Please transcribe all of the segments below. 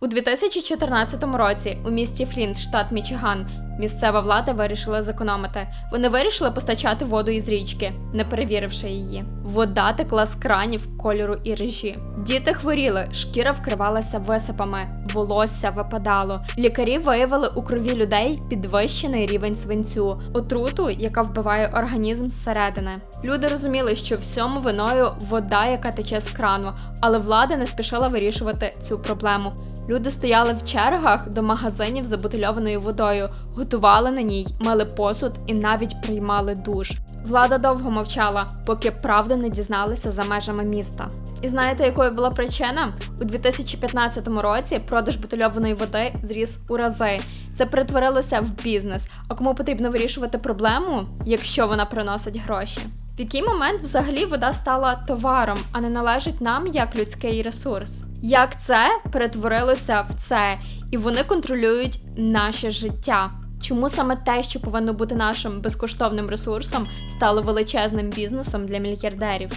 У 2014 році у місті Флінт, штат Мічиган, місцева влада вирішила зекономити. Вони вирішили постачати воду із річки, не перевіривши її. Вода текла з кранів кольору і режі. Діти хворіли, шкіра вкривалася висипами, волосся випадало. Лікарі виявили у крові людей підвищений рівень свинцю, отруту, яка вбиває організм зсередини. Люди розуміли, що всьому виною вода, яка тече з крану, але влада не спішила вирішувати цю проблему. Люди стояли в чергах до магазинів за бутильованою водою, готували на ній, мили посуд і навіть приймали душ. Влада довго мовчала, поки правду не дізналися за межами міста. І знаєте, якою була причина? У 2015 році продаж бутильованої води зріс у рази. Це перетворилося в бізнес. А кому потрібно вирішувати проблему, якщо вона приносить гроші? В який момент взагалі вода стала товаром, а не належить нам як людський ресурс? Як це перетворилося в це, і вони контролюють наше життя? Чому саме те, що повинно бути нашим безкоштовним ресурсом, стало величезним бізнесом для мільярдерів?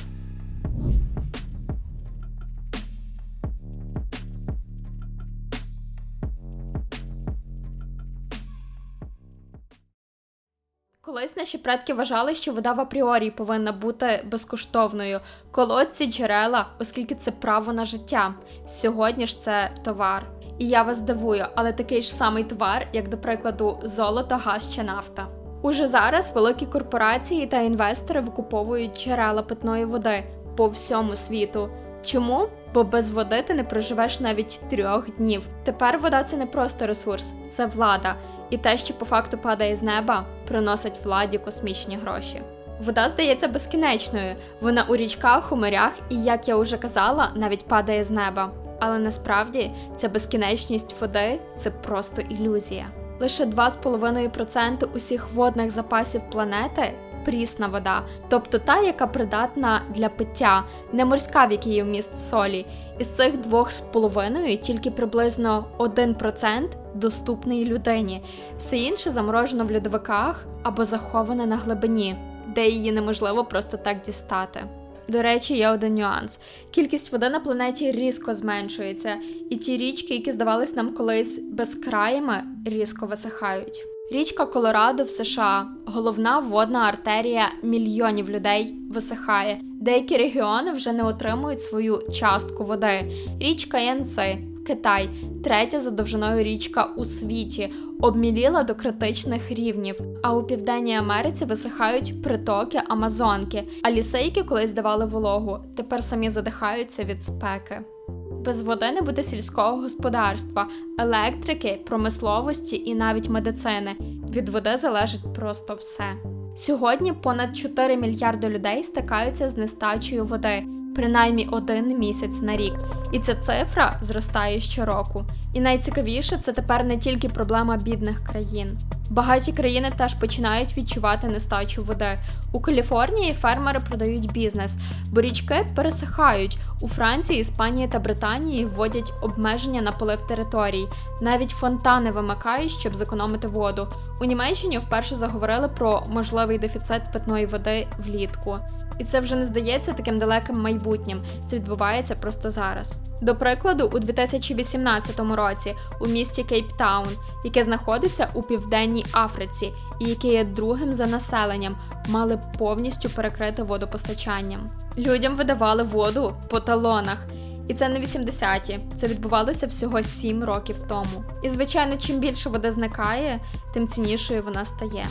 Колись наші предки вважали, що вода в апріорі повинна бути безкоштовною. Колодці, джерела, оскільки це право на життя. Сьогодні ж це товар. І я вас дивую, але такий ж самий товар, як, до прикладу, золото, газ чи нафта. Уже зараз великі корпорації та інвестори викуповують джерела питної води по всьому світу. Чому? Бо без води ти не проживеш навіть трьох днів. Тепер вода це не просто ресурс, це влада. І те, що по факту падає з неба, приносить владі космічні гроші. Вода здається безкінечною. Вона у річках, у морях і, як я вже казала, навіть падає з неба. Але насправді ця безкінечність води це просто ілюзія. Лише 2,5% усіх водних запасів планети прісна вода, тобто та, яка придатна для пиття, не морська, в якій є вміст солі. Із цих 2,5% тільки приблизно 1% доступний людині, все інше заморожено в льодовиках або заховане на глибині, де її неможливо просто так дістати. До речі, є один нюанс: кількість води на планеті різко зменшується, і ті річки, які здавались нам колись безкраями, різко висихають. Річка Колорадо в США, головна водна артерія мільйонів людей, висихає. Деякі регіони вже не отримують свою частку води. Річка Янци, Китай, третя за довжиною річка у світі, обміліла до критичних рівнів. А у південній Америці висихають притоки Амазонки, а ліси, які колись давали вологу, тепер самі задихаються від спеки. Без води не буде сільського господарства, електрики, промисловості і навіть медицини. Від води залежить просто все. Сьогодні понад 4 мільярди людей стикаються з нестачею води, принаймні один місяць на рік, і ця цифра зростає щороку. І найцікавіше це тепер не тільки проблема бідних країн. Багаті країни теж починають відчувати нестачу води. У Каліфорнії фермери продають бізнес, бо річки пересихають. У Франції, Іспанії та Британії вводять обмеження на полив територій. Навіть фонтани вимикають, щоб зекономити воду. У Німеччині вперше заговорили про можливий дефіцит питної води влітку. І це вже не здається таким далеким майбутнім. Це відбувається просто зараз. До прикладу, у 2018 році у місті Кейптаун, яке знаходиться у південній Африці, і яке є другим за населенням, мали повністю перекрити водопостачанням. Людям видавали воду по талонах. І це не 80-ті, це відбувалося всього 7 років тому. І звичайно, чим більше води зникає, тим ціннішою вона стає.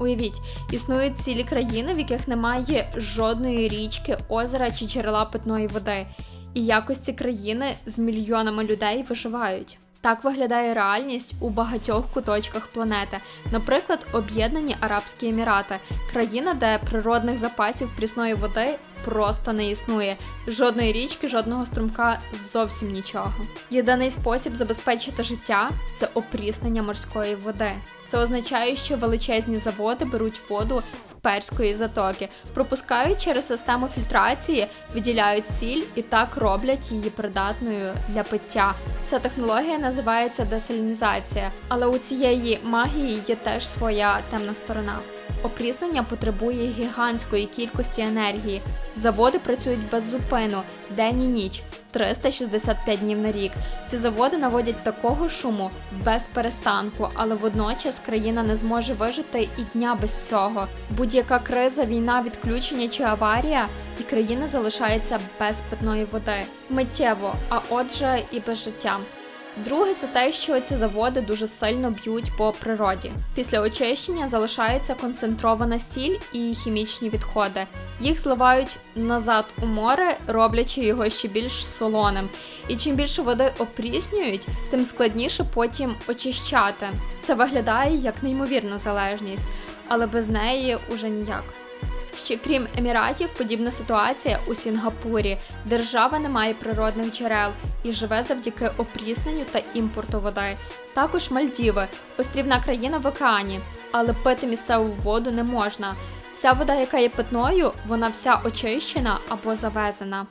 Уявіть, існують цілі країни, в яких немає жодної річки, озера чи джерела питної води, і якось ці країни з мільйонами людей виживають. Так виглядає реальність у багатьох куточках планети, наприклад, Об'єднані Арабські Емірати, країна, де природних запасів прісної води просто не існує. Жодної річки, жодного струмка, зовсім нічого. Єдиний спосіб забезпечити життя це опріснення морської води. Це означає, що величезні заводи беруть воду з перської затоки, пропускають через систему фільтрації, виділяють сіль і так роблять її придатною для пиття. Ця технологія називається десалінізація, але у цієї магії є теж своя темна сторона. Опріснення потребує гігантської кількості енергії. Заводи працюють без зупину, день і ніч. 365 днів на рік. Ці заводи наводять такого шуму без перестанку, але водночас країна не зможе вижити і дня без цього. Будь-яка криза, війна, відключення чи аварія, і країна залишається без питної води миттєво, а отже, і без життя. Друге, це те, що ці заводи дуже сильно б'ють по природі. Після очищення залишається концентрована сіль і хімічні відходи. Їх зливають назад у море, роблячи його ще більш солоним. І чим більше води опріснюють, тим складніше потім очищати. Це виглядає як неймовірна залежність, але без неї уже ніяк. Ще крім Еміратів, подібна ситуація у Сінгапурі. Держава не має природних джерел і живе завдяки опрісненню та імпорту води. Також Мальдіви, острівна країна в океані, але пити місцеву воду не можна. Вся вода, яка є питною, вона вся очищена або завезена.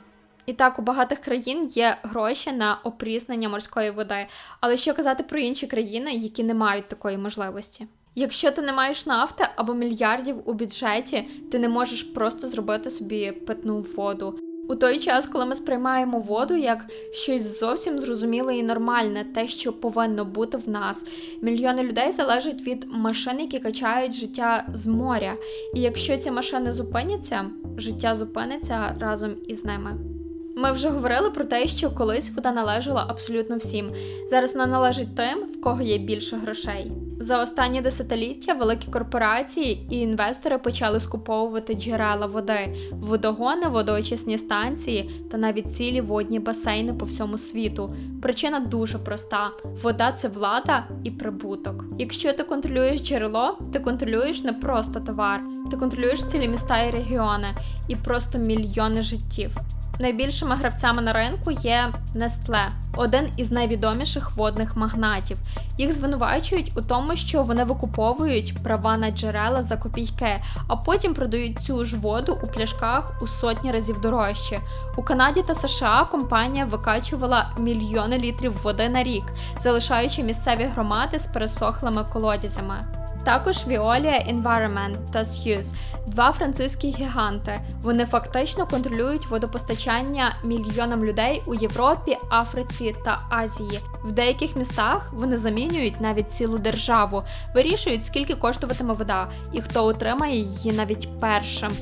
І так, у багатих країн є гроші на опріснення морської води. Але що казати про інші країни, які не мають такої можливості? Якщо ти не маєш нафти або мільярдів у бюджеті, ти не можеш просто зробити собі питну воду. У той час, коли ми сприймаємо воду як щось зовсім зрозуміле і нормальне, те, що повинно бути в нас, мільйони людей залежать від машин, які качають життя з моря. І якщо ці машини зупиняться, життя зупиниться разом із ними. Ми вже говорили про те, що колись вода належала абсолютно всім. Зараз вона належить тим, в кого є більше грошей. За останні десятиліття великі корпорації і інвестори почали скуповувати джерела води, водогони, водоочисні станції та навіть цілі водні басейни по всьому світу. Причина дуже проста: вода це влада і прибуток. Якщо ти контролюєш джерело, ти контролюєш не просто товар, ти контролюєш цілі міста і регіони і просто мільйони життів. Найбільшими гравцями на ринку є Nestle, один із найвідоміших водних магнатів. Їх звинувачують у тому, що вони викуповують права на джерела за копійки, а потім продають цю ж воду у пляшках у сотні разів дорожче. У Канаді та США компанія викачувала мільйони літрів води на рік, залишаючи місцеві громади з пересохлими колодязями. Також Veolia Environment та Suez – два французькі гіганти. Вони фактично контролюють водопостачання мільйонам людей у Європі, Африці та Азії. В деяких містах вони замінюють навіть цілу державу, вирішують, скільки коштуватиме вода і хто отримає її навіть першим.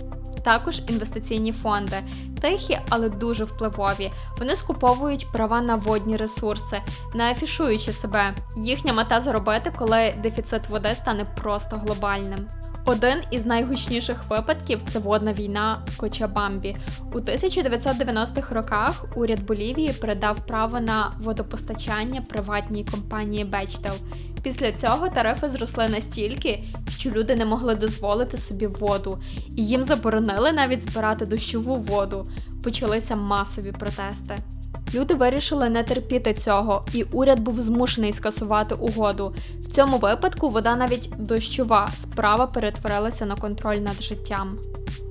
Також інвестиційні фонди, тихі, але дуже впливові. Вони скуповують права на водні ресурси, не афішуючи себе. Їхня мета заробити, коли дефіцит води стане просто глобальним. Один із найгучніших випадків це водна війна в Кочабамбі. У 1990-х роках уряд Болівії передав право на водопостачання приватній компанії Бечтел. Після цього тарифи зросли настільки, що люди не могли дозволити собі воду, і їм заборонили навіть збирати дощову воду. Почалися масові протести. Люди вирішили не терпіти цього, і уряд був змушений скасувати угоду. В цьому випадку вода навіть дощова справа перетворилася на контроль над життям.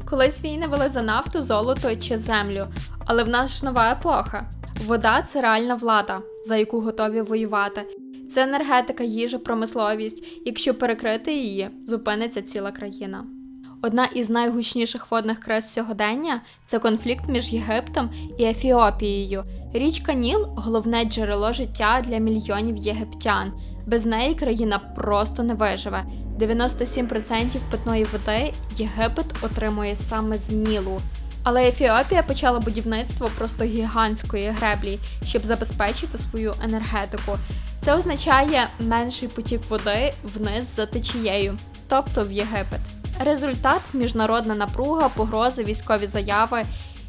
Колись війни вели за нафту, золото чи землю, але в нас ж нова епоха. Вода це реальна влада, за яку готові воювати. Це енергетика, їжа, промисловість. Якщо перекрити її, зупиниться ціла країна. Одна із найгучніших водних криз сьогодення це конфлікт між Єгиптом і Ефіопією. Річка Ніл головне джерело життя для мільйонів єгиптян. Без неї країна просто не виживе. 97% питної води Єгипет отримує саме з Нілу. Але Ефіопія почала будівництво просто гігантської греблі, щоб забезпечити свою енергетику. Це означає менший потік води вниз за течією, тобто в Єгипет. Результат міжнародна напруга, погрози, військові заяви,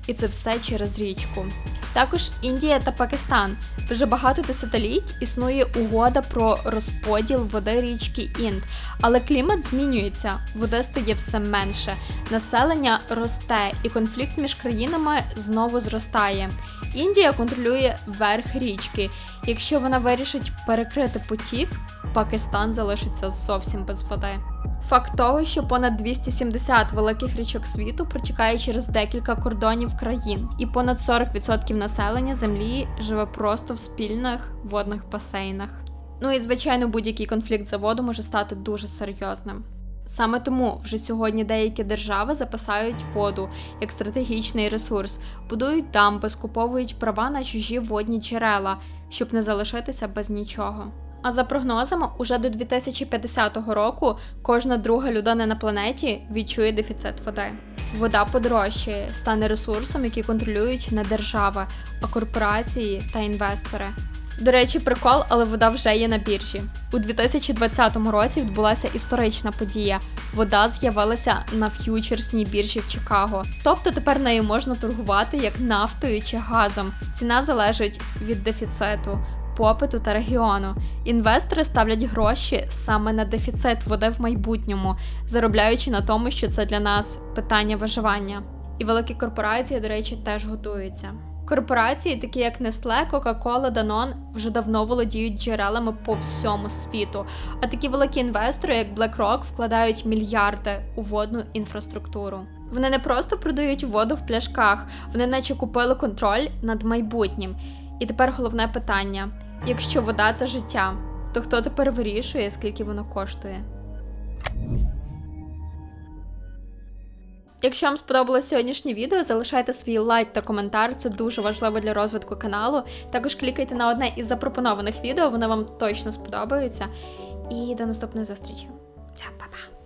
і це все через річку. Також Індія та Пакистан. Вже багато десятиліть існує угода про розподіл води річки Інд, але клімат змінюється, води стає все менше, населення росте, і конфлікт між країнами знову зростає. Індія контролює верх річки. Якщо вона вирішить перекрити потік, Пакистан залишиться зовсім без води. Факт того, що понад 270 великих річок світу протікає через декілька кордонів країн, і понад 40% населення землі живе просто в спільних водних басейнах. Ну і звичайно, будь-який конфлікт за воду може стати дуже серйозним. Саме тому вже сьогодні деякі держави записають воду як стратегічний ресурс, будують дамби, скуповують права на чужі водні джерела, щоб не залишитися без нічого. А за прогнозами, уже до 2050 року кожна друга людина на планеті відчує дефіцит води. Вода подорожчає, стане ресурсом, який контролюють не держава, а корпорації та інвестори. До речі, прикол, але вода вже є на біржі. У 2020 році відбулася історична подія. Вода з'явилася на ф'ючерсній біржі в Чикаго. Тобто тепер нею можна торгувати як нафтою чи газом. Ціна залежить від дефіциту, попиту та регіону. Інвестори ставлять гроші саме на дефіцит води в майбутньому, заробляючи на тому, що це для нас питання виживання. І великі корпорації, до речі, теж готуються. Корпорації, такі як Nestle, Coca-Cola, Danone, вже давно володіють джерелами по всьому світу. А такі великі інвестори, як BlackRock, вкладають мільярди у водну інфраструктуру. Вони не просто продають воду в пляшках, вони наче купили контроль над майбутнім. І тепер головне питання: якщо вода це життя, то хто тепер вирішує, скільки воно коштує? Якщо вам сподобалось сьогоднішнє відео, залишайте свій лайк та коментар, це дуже важливо для розвитку каналу. Також клікайте на одне із запропонованих відео, воно вам точно сподобається. І до наступної зустрічі. Па-па!